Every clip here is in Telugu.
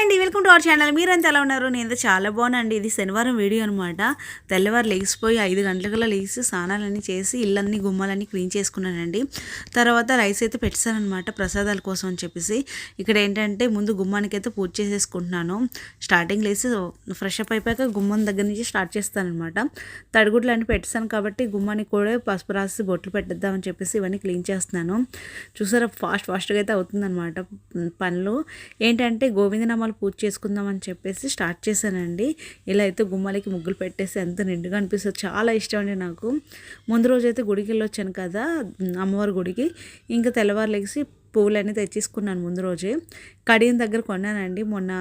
అండి వెల్కమ్ టు అవర్ ఛానల్. మీరంతా ఎలా ఉన్నారు? నేను చాలా బాగున్నాండి ఇది శనివారం వీడియో అనమాట తెల్లవారు లేచిపోయి ఐదు గంటలకల్లా లేచి స్నానాలన్నీ చేసి ఇల్లన్నీ గుమ్మాలన్నీ క్లీన్ చేసుకున్నానండి. తర్వాత రైస్ అయితే పెట్టానమాట ప్రసాదాల కోసం అని చెప్పేసి. ఇక్కడ ఏంటంటే ముందు గుమ్మానికి అయితే పూజ చేసేసుకుంటున్నాను. స్టార్టింగ్ లేచి ఫ్రెష్ అప్ అయిపోయాక గుమ్మం దగ్గర నుంచి స్టార్ట్ చేస్తానమాట తడిగుడ్లు అన్నీ పెట్టాను కాబట్టి గుమ్మానికి కూడా పసుపు రాసి బొట్లు పెట్టేద్దామని చెప్పేసి ఇవన్నీ క్లీన్ చేస్తున్నాను. చూసారా ఫాస్ట్ ఫాస్ట్గా అయితే అవుతుందన్నమాట పనులు. ఏంటంటే గోవిందనామాలు పూజ చేసుకుందామని చెప్పేసి స్టార్ట్ చేశానండి. ఇలా అయితే గుమ్మాలకి ముగ్గులు పెట్టేసి ఎంత నిండుగా అనిపిస్తుంది చాలా ఇష్టం అండి నాకు. ముందు రోజు అయితే గుడికి వెళ్ళొచ్చాను కదా అమ్మవారి గుడికి. ఇంకా తెల్లవారు లెగిసి పువ్వులన్నీ తెచ్చేసుకున్నాను ముందు రోజే. కడియం దగ్గర కొన్నానండి. మొన్న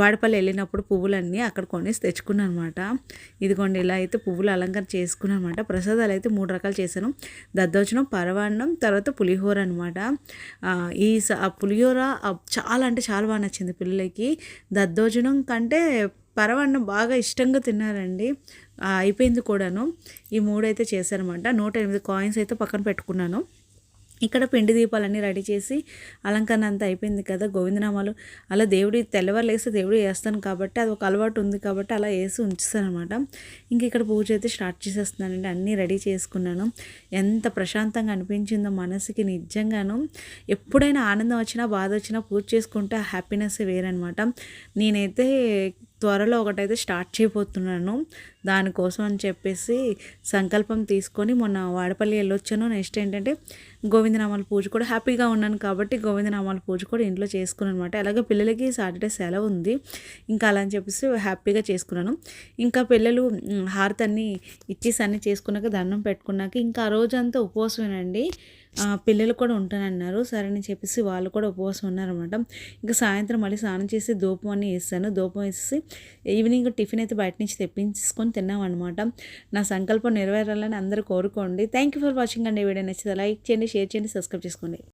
వాడపల్లి వెళ్ళినప్పుడు పువ్వులన్నీ అక్కడ కొనేసి తెచ్చుకున్నాను అనమాట ఇదిగోండి ఇలా అయితే పువ్వులు అలంకరణ చేసుకున్నాను అనమాట ప్రసాదాలు అయితే మూడు రకాలు చేశాను. దద్దోజనం పరవాన్నం తర్వాత పులిహోర అనమాట ఈ పులిహోర చాలా అంటే చాలా బాగా నచ్చింది పిల్లలకి. దద్దోజనం కంటే పరవాన్నం బాగా ఇష్టంగా తిన్నారండి. అయిపోయింది కూడాను. ఈ మూడైతే చేశారనమాట నూట ఎనిమిది కాయిన్స్ అయితే పక్కన పెట్టుకున్నాను. ఇక్కడ పిండి దీపాలన్నీ రెడీ చేసి అలంకరణ అంతా అయిపోయింది కదా గోవిందనామాలు. అలా దేవుడి తెల్లవారులేస్తే దేవుడు వేస్తాను కాబట్టి అది ఒక అలవాటు ఉంది కాబట్టి అలా వేసి ఉంచుతాను అనమాట ఇంక ఇక్కడ పూజ అయితే స్టార్ట్ చేసేస్తున్నానండి. అన్నీ రెడీ చేసుకున్నాను. ఎంత ప్రశాంతంగా అనిపించిందో మనసుకి నిజంగాను. ఎప్పుడైనా ఆనందం వచ్చినా బాధ వచ్చినా పూజ చేసుకుంటే హ్యాపీనెస్ వేరనమాట నేనైతే త్వరలో ఒకటైతే స్టార్ట్ చేయబోతున్నాను. దానికోసం అని చెప్పేసి సంకల్పం తీసుకొని మొన్న వాడపల్లి వెళ్ళొచ్చాను. నెక్స్ట్ ఏంటంటే గోవిందనామాల పూజ కూడా హ్యాపీగా ఉన్నాను కాబట్టి గోవిందనామాల పూజ కూడా ఇంట్లో చేసుకున్నాను అనమాట అలాగే పిల్లలకి సాటర్డే సెలవు ఉంది. ఇంకా అలా అని చెప్పేసి హ్యాపీగా చేసుకున్నాను. ఇంకా పిల్లలు హారతి అన్నీ ఇచ్చేసి అన్నీ చేసుకున్నాక దండం పెట్టుకున్నాక ఇంకా ఆ రోజంతా ఉపవాసమేనండి. పిల్లలు కూడా ఉంటానన్నారు. సరే అని చెప్పేసి వాళ్ళు కూడా ఉపవాసం ఉన్నారనమాట ఇంకా సాయంత్రం మళ్ళీ స్నానం చేసి దూపం అన్నీ వేస్తాను దూపం వేసి ఈవినింగ్ టిఫిన్ అయితే బయట నుంచి తెప్పించుకొని తిన్నాం అనమాట నా సంకల్పం నెరవేరాలని అందరూ కోరుకోండి. థ్యాంక్ యూ ఫర్ వాచింగ్ అండి. వీడియో నచ్చితే లైక్ చేయండి షేర్ చేయండి సబ్స్క్రైబ్ చేసుకోండి.